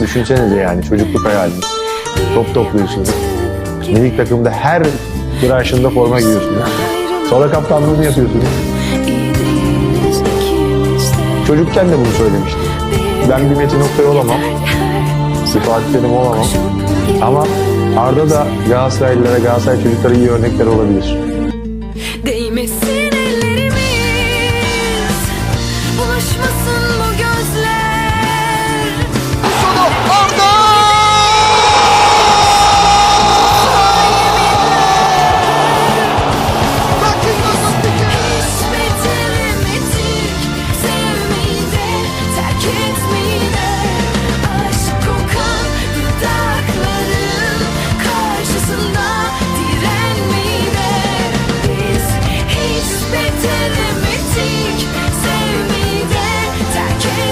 Düşünsenize yani çocukluk hayaliniz. Top topluyorsunuz. Minik takımda her branşında forma giyiyorsunuz. Sonra kaptanlığını yapıyorsunuz. Çocukken de bunu söylemiştim. Ben bir Metin Oktay olamam. Bir Fatih Terim olamam. Ama Arda da Galatasaraylılara, Galatasaray çocuklara iyi örnekler olabilir. Değmesin save me then. I can't.